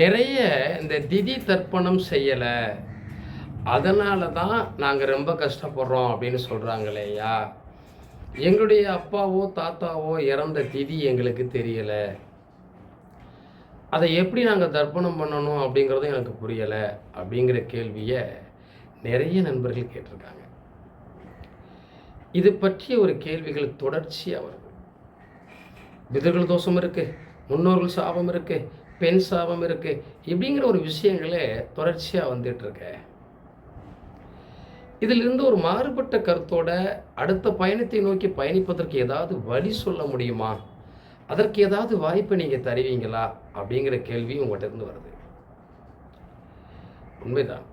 நிறைய இந்த திதி தர்ப்பணம் செய்யலை. அதனால தான் நாங்கள் ரொம்ப கஷ்டப்படுறோம் அப்படின்னு சொல்கிறாங்களேயா எங்களுடைய அப்பாவோ தாத்தாவோ இறந்த திதி எங்களுக்கு தெரியலை. அதை எப்படி நாங்கள் தர்ப்பணம் பண்ணணும் அப்படிங்கிறதும் எனக்கு புரியலை அப்படிங்கிற கேள்வியை நிறைய நண்பர்கள் கேட்டிருக்காங்க. இது பற்றிய ஒரு கேள்விகள் தொடர்ச்சியாக வருது. பிதர்கள் தோஷம் இருக்குது முன்னோர்கள் சாபம் இருக்குது பெண் சாபம் இருக்குது இப்படிங்கிற ஒரு விஷயங்களே தொடர்ச்சியாக வந்துட்டுருக்கு இதிலிருந்து ஒரு மாறுபட்ட கருத்தோட அடுத்த பயணத்தை நோக்கி பயணிப்பதற்கு ஏதாவது வழி சொல்ல முடியுமா? அதற்கு ஏதாவது வாய்ப்பை நீங்கள் தருவீங்களா? அப்படிங்கிற கேள்வி உங்கள்கிட்ட இருந்து வருது. உண்மைதான்.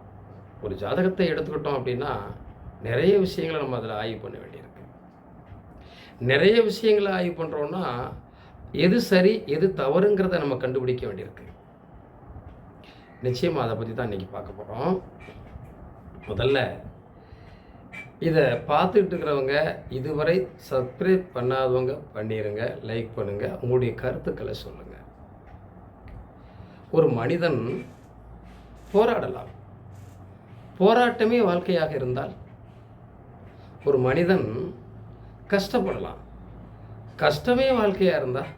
ஒரு ஜாதகத்தை எடுத்துக்கிட்டோம் அப்படின்னா நிறைய விஷயங்களை நம்ம அதில் ஆய்வு பண்ண வேண்டியிருக்கு. நிறைய விஷயங்களை ஆய்வு பண்ணுறோன்னா எது சரி எது தவறுங்கிறத நம்ம கண்டுபிடிக்க வேண்டியிருக்கு. நிச்சயமாக அதை பற்றி தான் இன்றைக்கி பார்க்க போகிறோம் முதல்ல இதை பார்த்துக்கிட்டு இருக்கிறவங்க இதுவரை சப்ஸ்கிரைப் பண்ணாதவங்க பண்ணிடுங்க லைக் பண்ணுங்கள் உங்களுடைய கருத்துக்களை சொல்லுங்கள் ஒரு மனிதன் போராடலாம். போராட்டமே வாழ்க்கையாக இருந்தால் ஒரு மனிதன் கஷ்டப்படலாம். கஷ்டமே வாழ்க்கையாக இருந்தால்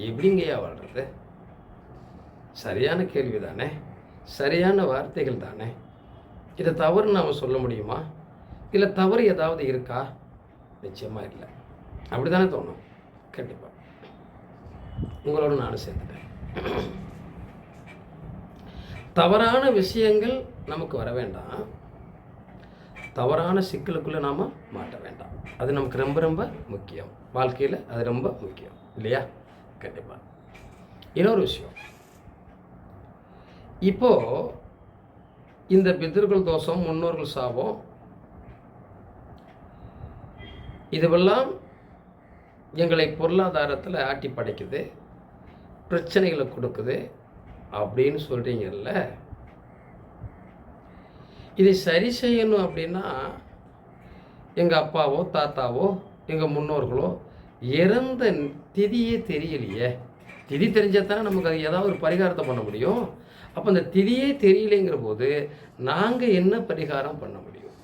எப்படிங்கய்யா வாழ்கிறது சரியான கேள்வி தானே சரியான வார்த்தைகள் தானே இதை தவறு நாம் சொல்ல முடியுமா? இல்லை தவறு ஏதாவது இருக்கா? நிச்சயமாக இல்லை. அப்படி தானே தோணும். கண்டிப்பாக உங்களோட நானும் சேர்ந்துட்டேன். தவறான விஷயங்கள் நமக்கு வர வேண்டாம். தவறான சிக்கலுக்குள்ளே நாம் மாட்ட வேண்டாம். அது நமக்கு ரொம்ப ரொம்ப முக்கியம். வாழ்க்கையில் அது ரொம்ப முக்கியம். இல்லையா? கண்டிப்பாக இன்னொரு விஷயம். இப்போது இந்த பிதர்கள் தோஷம் முன்னோர்கள் சாபம் இதுவெல்லாம் எங்களை பொருளாதாரத்தில் ஆட்டி படைக்குது பிரச்சனைகளை கொடுக்குது அப்படின்னு சொல்கிறீங்கல்ல இதை சரி செய்யணும் அப்படின்னா எங்கள் அப்பாவோ தாத்தாவோ எங்கள் முன்னோர்களோ இறந்த திதியே தெரியலையே. திதி தெரிஞ்சால் தானே நமக்கு அது ஏதாவது ஒரு பரிகாரத்தை பண்ண முடியும். அப்போ அந்த திதியே தெரியலைங்கிற போது நாங்கள் என்ன பரிகாரம் பண்ண முடியும்?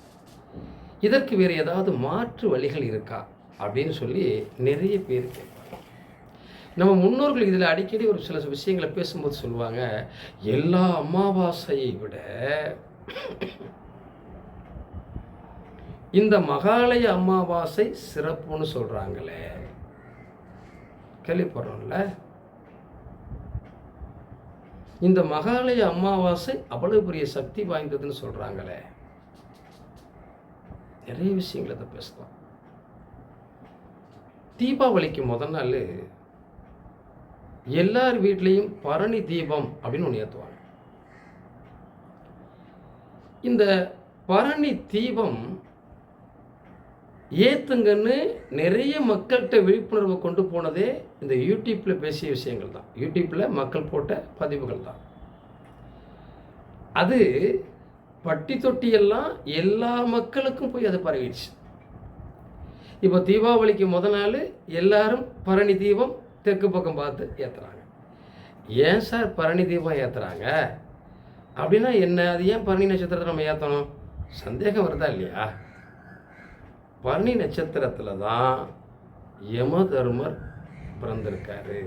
இதற்கு வேறு ஏதாவது மாற்று வழிகள் இருக்கா? அப்படின்னு சொல்லி நிறைய பேர் கேட்பாங்க. நம்ம முன்னோர்கள் இதில் அடிக்கடி ஒரு சில விஷயங்களை பேசும்போது சொல்லுவாங்க எல்லா அமாவாசையை விட இந்த மகாலய அமாவாசை சிறப்புன்னு சொல்கிறாங்களே கேள்விப்படுறோம்ல. இந்த மகாலய அமாவாசை அவ்வளவு பெரிய சக்தி வாய்ந்ததுன்னு சொல்கிறாங்களே நிறைய விஷயங்களை அதை பேசலாம். தீபாவளிக்கு முதல் நாள் எல்லார் வீட்லேயும் பரணி தீபம் அப்படின்னு ஒன்று ஏற்றுவாங்க இந்த பரணி தீபம் ஏத்துங்கன்னு நிறைய மக்கள்கிட்ட விழிப்புணர்வை கொண்டு போனதே இந்த யூடியூப்பில் பேசிய விஷயங்கள் தான். யூடியூப்பில் மக்கள் போட்ட பதிவுகள் தான். அது பட்டி தொட்டியெல்லாம் எல்லா மக்களுக்கும் போய் அது பரவிடுச்சு. இப்போ தீபாவளிக்கு முத நாள் எல்லாரும் பரணி தீபம் தெற்கு பக்கம் பார்த்து ஏற்றுறாங்க ஏன் சார் பரணி தீபம் ஏற்றுறாங்க அப்படின்னா என்ன அது ஏன் பரணி நட்சத்திரத்தை நம்ம ஏற்றணும் சந்தேகம் வருதா இல்லையா? பரணி நட்சத்திரத்தில் தான் யமதர்மர் பிறந்திருக்காரு.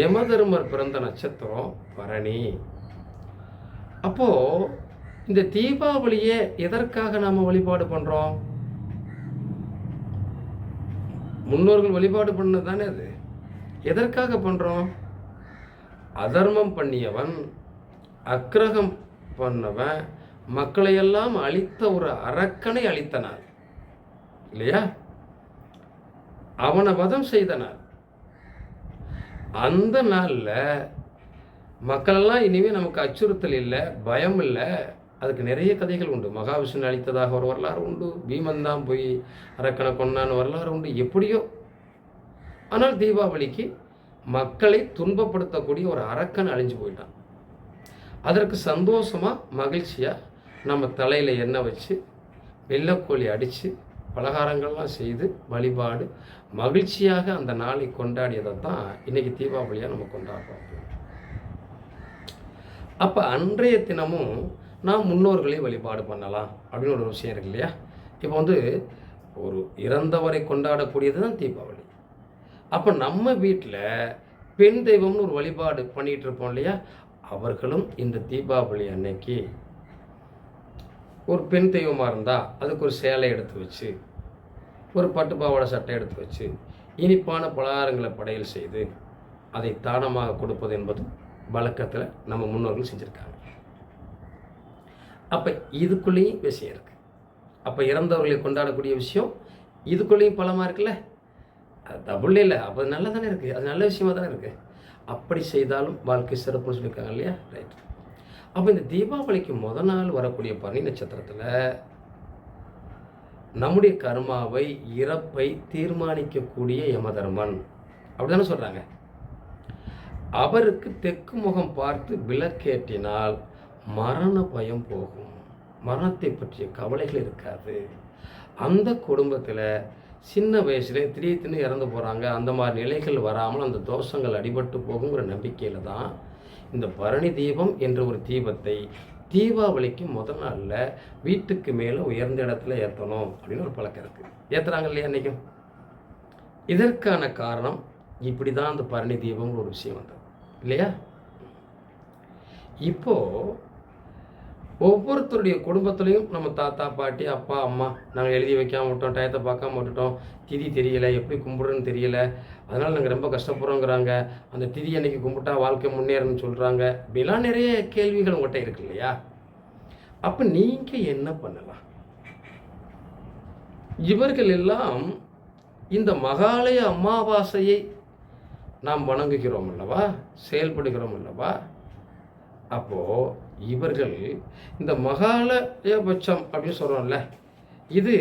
யமதர்மர் பிறந்த நட்சத்திரம் பரணி. அப்போது இந்த தீபாவளியை எதற்காக நாம் வழிபாடு பண்ணுறோம் முன்னோர்கள் வழிபாடு பண்ணது தானே அது. எதற்காக பண்ணுறோம் அதர்மம் பண்ணியவன் அக்கிரகம் பண்ணவன் மக்களையெல்லாம் அழித்த ஒரு அரக்கனை அழித்தனார் இல்லையா? அவனை வதம் செய்த நாள். அந்த நாளில் மக்களெல்லாம் இனிமேல் நமக்கு அச்சுறுத்தல் இல்லை பயம் இல்லை. அதுக்கு நிறைய கதைகள் உண்டு. மகாவிஷ்ணு அளித்ததாக ஒரு வரலாறு உண்டு. பீமன் தான் போய் அரக்கனை கொண்டான்னு வரலாறு உண்டு. எப்படியோ. ஆனால் தீபாவளிக்கு மக்களை துன்பப்படுத்தக்கூடிய ஒரு அரக்கன் அழிஞ்சு போயிட்டான். அதற்கு சந்தோஷமாக மகிழ்ச்சியாக நம்ம தலையில் எண்ணெய் வச்சு வெள்ளக்கோழி அடித்து பலகாரங்கள்லாம் செய்து வழிபாடு மகிழ்ச்சியாக அந்த நாளை கொண்டாடியதை தான் இன்றைக்கி தீபாவளியாக நம்ம கொண்டாடுறோம் அப்போ அன்றைய தினமும் நாம் முன்னோர்களை வழிபாடு பண்ணலாம் அப்படின்னு ஒரு விஷயம் இருக்கு இல்லையா? இப்போ வந்து ஒரு இறந்தவரை கொண்டாடக்கூடியது தான் தீபாவளி. அப்போ நம்ம வீட்டில் பெண் தெய்வம்னு ஒரு வழிபாடு பண்ணிகிட்டு இருப்போம் இல்லையா? அவர்களும் இந்த தீபாவளி அன்னைக்கு ஒரு பெண் தெய்வமாக இருந்தால் அதுக்கு ஒரு சேலை எடுத்து வச்சு ஒரு பட்டு பாவாடை சட்டை எடுத்து வச்சு இனிப்பான பலகாரங்களை படையல் செய்து அதை தானமாக கொடுப்பது என்பது வழக்கத்தில் நம்ம முன்னோர்கள் செஞ்சுருக்காங்க. அப்போ இதுக்குள்ளேயும் விஷயம் இருக்குது அப்போ இறந்தவர்களை கொண்டாடக்கூடிய விஷயம் இதுக்குள்ளேயும் பலமாக இருக்குல்ல? அது டபுள் இல்லை. அப்போ நல்லா தானே இருக்குது அது நல்ல விஷயமா தானே இருக்குது அப்படி செய்தாலும் வாழ்க்கை சிறப்புன்னு சொல்லியிருக்காங்க இல்லையா? ரைட் அப்போ இந்த தீபாவளிக்கு முத நாள் வரக்கூடிய பனி நட்சத்திரத்தில் நம்முடைய கர்மாவை இறப்பை தீர்மானிக்கக்கூடிய யமதர்மன். அப்படிதானே சொல்கிறாங்க அவருக்கு தெற்கு முகம் பார்த்து விளக்கேற்றினால் மரண பயம் போகும். மரணத்தை பற்றிய கவலைகள் இருக்காது. அந்த குடும்பத்தில் சின்ன வயசுல திடீர்னு இறந்து போகிறாங்க அந்த மாதிரி நிலைகள் வராமல் அந்த தோஷங்கள் அடிபட்டு போகுங்கிற நம்பிக்கையில் தான் இந்த பரணி தீபம் என்ற ஒரு தீபத்தை தீபாவளிக்கு முதல் நாளில் வீட்டுக்கு மேலே உயர்ந்த இடத்துல ஏற்றணும் அப்படின்னு ஒரு பழக்கம் இருக்குது ஏற்றுறாங்க இல்லையா அன்றைக்கும் இதற்கான காரணம் இப்படி தான் அந்த பரணி தீபம்னு ஒரு விஷயம் வந்தது. இல்லையா? இப்போது ஒவ்வொருத்தருடைய குடும்பத்துலேயும் நம்ம தாத்தா பாட்டி அப்பா அம்மா நாங்கள் எழுதி வைக்காம விட்டோம் டயத்தை பார்க்காம விட்டுட்டோம். திதி தெரியல எப்படி கும்பிடுறதுன்னு தெரியல. அதனால் நாங்கள் ரொம்ப கஷ்டப்படுறோங்கிறாங்க. அந்த திதி அன்னைக்கு கும்பிட்டா வாழ்க்கை முன்னேறணும்னு சொல்கிறாங்க இப்படிலாம் நிறைய கேள்விகள் உங்கள்கிட்ட இருக்கு இல்லையா? அப்போ நீங்கள் என்ன பண்ணலாம்? இவர்கள் எல்லாம் இந்த மகாலய அமாவாசையை நாம் வணங்குகிறோம் அல்லவா? செயல்படுகிறோம் அல்லவா? அப்போது இவர்கள் இந்த மகாலயபட்சம் அப்படின்னு சொல்கிறோம்ல இது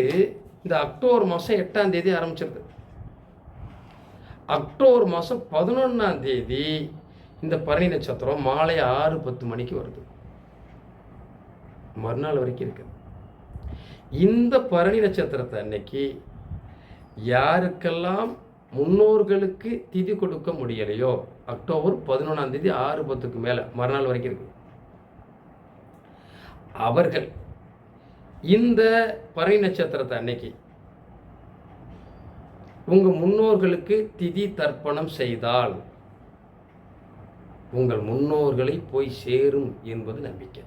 இந்த அக்டோபர் மாதம் எட்டாம் தேதி ஆரம்பிச்சிருது. அக்டோபர் மாதம் பதினொன்றாம் தேதி இந்த பரணி நட்சத்திரம் மாலை ஆறு பத்து மணிக்கு வருது. மறுநாள் வரைக்கும் இருக்குது இந்த பரணி நட்சத்திரத்தை அன்னைக்கு யாருக்கெல்லாம் முன்னோர்களுக்கு திதி கொடுக்க முடியலையோ அக்டோபர் பதினொன்றாம் தேதி ஆறு பத்துக்கு மேலே மறுநாள் வரைக்கும் இருக்குது அவர்கள். இந்த பறை நட்சத்திரத்தை அன்னைக்கு உங்கள் முன்னோர்களுக்கு திதி தர்ப்பணம் செய்தால் உங்கள் முன்னோர்களை போய் சேரும் என்பது நம்பிக்கை.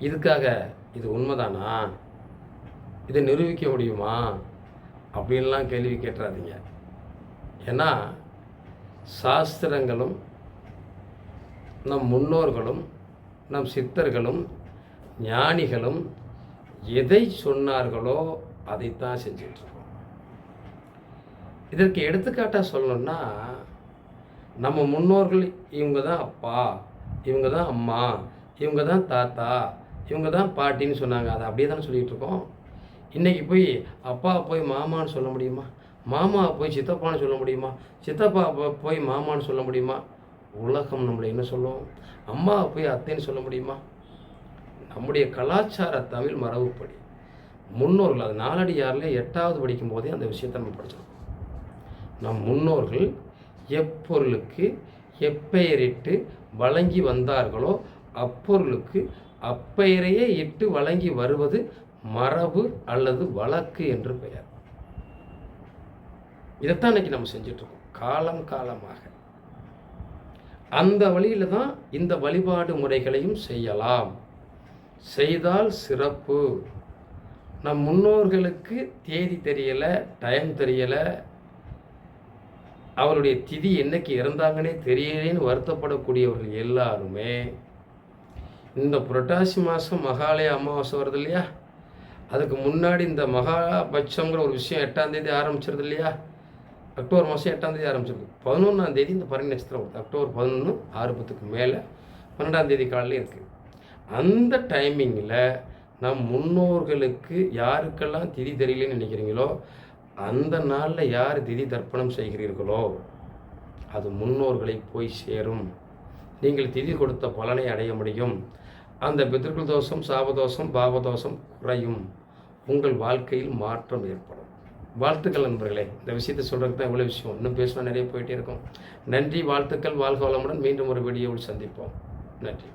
இதுக்காக இது உண்மைதானா? இதை நிரூபிக்க முடியுமா? அப்படின்லாம் கேள்வி கேட்டுறாதீங்க ஏன்னா சாஸ்திரங்களும் நம் முன்னோர்களும் நம் சித்தர்களும் ஞானிகளும் எதை சொன்னார்களோ அதைத்தான் செஞ்சிட்ருக்கோம். இதற்கு எடுத்துக்காட்டாக சொல்லணும்னா நம்ம முன்னோர்கள் இவங்க தான் அப்பா இவங்க தான் அம்மா இவங்க தான் தாத்தா இவங்க தான் பாட்டின்னு சொன்னாங்க. அதை அப்படியே தானே சொல்லிகிட்டு இருக்கோம் இன்றைக்கி போய் அப்பா போய் மாமான்னு சொல்ல முடியுமா? மாமா போய் சித்தப்பான்னு சொல்ல முடியுமா? சித்தப்பா போய் மாமான்னு சொல்ல முடியுமா? உலகம் நம்மளை என்ன சொல்லும்? அம்மா போய் அத்தைன்னு சொல்ல முடியுமா? நம்முடைய கலாச்சார தமிழ் மரபுப்படி. முன்னோர்கள் அது நாலடியாரில் எட்டாவது படிக்கும் போதே அந்த விஷயத்தை நம்ம படிச்சிருக்கோம். நம் முன்னோர்கள் எப்பொருளுக்கு எப்பெயரிட்டு வழங்கி வந்தார்களோ அப்பொருளுக்கு அப்பெயரையே இட்டு வழங்கி வருவது மரபு அல்லது வழக்கு என்று பெயர். இதைத்தான் இன்னைக்கு நம்ம செஞ்சிட்ருக்கோம் காலம் காலமாக. அந்த வழியில் தான் இந்த வழிபாடு முறைகளையும் செய்யலாம். செய்தால் சிறப்பு. நம் முன்னோர்களுக்கு தேதி தெரியலை டைம் தெரியலை. அவருடைய திதி என்னைக்கு இறந்தாங்கன்னே தெரியலேன்னு வருத்தப்படக்கூடியவர்கள் எல்லாருமே. இந்த புரட்டாசி மாதம் மகாலய அமாவாசை வருது இல்லையா? அதுக்கு முன்னாடி இந்த மகாபட்சங்கிற ஒரு விஷயம் எட்டாம் தேதி ஆரம்பிச்சிருது இல்லையா? அக்டோபர் மாதம் எட்டாம் தேதி ஆரம்பிச்சிருக்கு. பதினொன்றாம் தேதி இந்த பரணி நட்சத்திரம் வருது. அக்டோபர் பதினொன்று ஆறு பத்துக்கு மேலே பன்னெண்டாம் தேதி காலையில் இருக்குது அந்த டைமிங்கில் நம் முன்னோர்களுக்கு யாருக்கெல்லாம் திதி தெரியலன்னு நினைக்கிறீங்களோ அந்த நாளில் யார் திதி தர்ப்பணம் செய்கிறீர்களோ அது முன்னோர்களை போய் சேரும். நீங்கள் திதி கொடுத்த பலனை அடைய முடியும். அந்த பித்ருக்கள் தோஷம் சாபதோஷம் பாவதோஷம் குறையும். உங்கள் வாழ்க்கையில் மாற்றம் ஏற்படும். வாழ்த்துக்கள் நண்பர்களே. இந்த விஷயத்தை சொல்கிறதுக்கு தான் இவ்வளோ விஷயம். இன்னும் பேசணும் நிறைய போயிட்டே இருக்கும். நன்றி வாழ்த்துக்கள் வாழ்க வளமுடன் மீண்டும் ஒரு வீடியோவில் சந்திப்போம். நன்றி.